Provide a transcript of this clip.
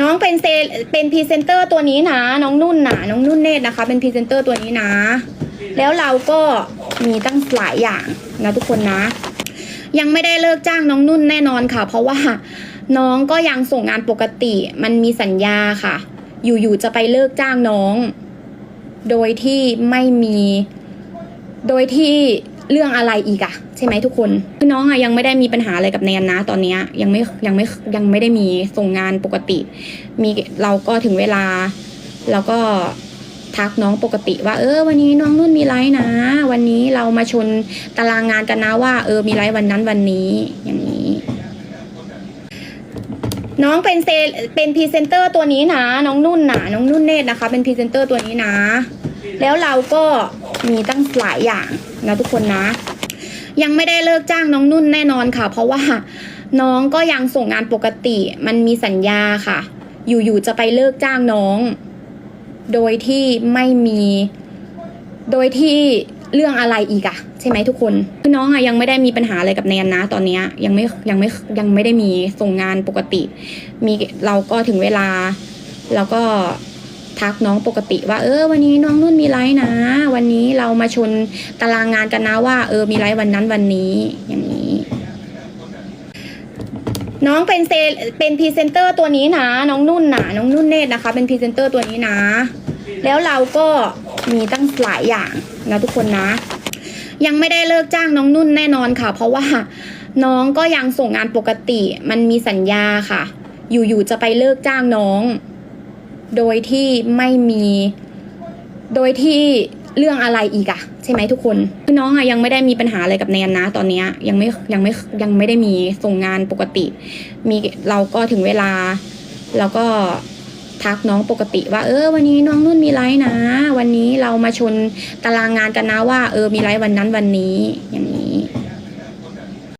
น้องเป็นเซเป็นพรีเซนเตอร์ตัวนี้นะ น้องนุ่นนะน้องนุ่นเนตรนะคะ เป็นพรีเซนเตอร์ตัวนี้นะ แล้วเราก็มีตั้งหลายอย่างนะทุกคนนะ ยังไม่ได้เลิกจ้างน้องนุ่นแน่นอนค่ะ เพราะว่าน้องก็ยังส่งงานปกติ มันมีสัญญาค่ะ อยู่ๆจะไปเลิกจ้างน้อง โดยที่ไม่มี โดยที่ เรื่องอะไรอีกอะใช่ไหมทุกคนคือน้องอะยังไม่ได้มีปัญหาอะไรกับแนนนะตอนนี้ยยังไม่ยังไม่ยังไม่ได้มีส่งงานปกติ มีเราก็ถึงเวลาเราก็ทักน้องปกติว่าเออวันนี้น้องนุ่นมีไลฟ์นะ วันนี้เรามาชนตารางงานกันนะว่า เออมีไลฟ์วันนั้นวันนี้อย่างนี้ น้องเป็นเซเป็นพรีเซนเตอร์ตัวนี้นะ น้องนุ่นนะน้องนุ่นเนตรนะคะ เป็นพรีเซนเตอร์ตัวนี้นะ แล้วเราก็ มีตั้งหลายอย่างนะทุกคนนะ ยังไม่ได้เลิกจ้างน้องนุ่นแน่นอนค่ะ เพราะว่าน้องก็ยังส่งงานปกติ มันมีสัญญาค่ะ อยู่ๆจะไปเลิกจ้างน้อง โดยที่ไม่มี โดยที่เรื่องอะไรอีกอะใช่ไหมทุกคนคือน้องอะยังไม่ได้มีปัญหาอะไรกับแนนนะตอนนี้ยยังไม่ยังไม่ยังไม่ได้มีส่งงานปกติ มีเราก็ถึงเวลาเราก็ ทักน้องปกติว่าเออวันนี้น้องนุ่นมีไลฟ์นะ วันนี้เรามาชนตารางงานกันนะว่าเออมีไลฟ์วันนั้นวันนี้อย่างนี้น้องเป็นเซเป็นพรีเซนเตอร์ตัวนี้นะ น้องนุ่นนะน้องนุ่นเนตรนะคะ เป็นพรีเซนเตอร์ตัวนี้นะ แล้วเราก็มีตั้งหลายอย่างนะทุกคนนะ ยังไม่ได้เลิกจ้างน้องนุ่นแน่นอนค่ะ เพราะว่าน้องก็ยังส่งงานปกติมันมีสัญญาค่ะ อยู่ๆจะไปเลิกจ้างน้อง โดยที่ไม่มี โดยที่เรื่องอะไรอีกอะใช่ไหมทุกคนคือน้องอะยังไม่ได้มีปัญหาอะไรกับแนนนะ ตอนเนี้ยยังไม่ยังไม่ยังไม่ได้มีส่งงานปกติ มีเราก็ถึงเวลาเราก็ทักน้องปกติว่าเออวันนี้น้องนุ่นมีไลฟ์นะ วันนี้เรามาชนตารางงานกันนะว่า เออมีไลฟ์วันนั้นวันนี้อย่าง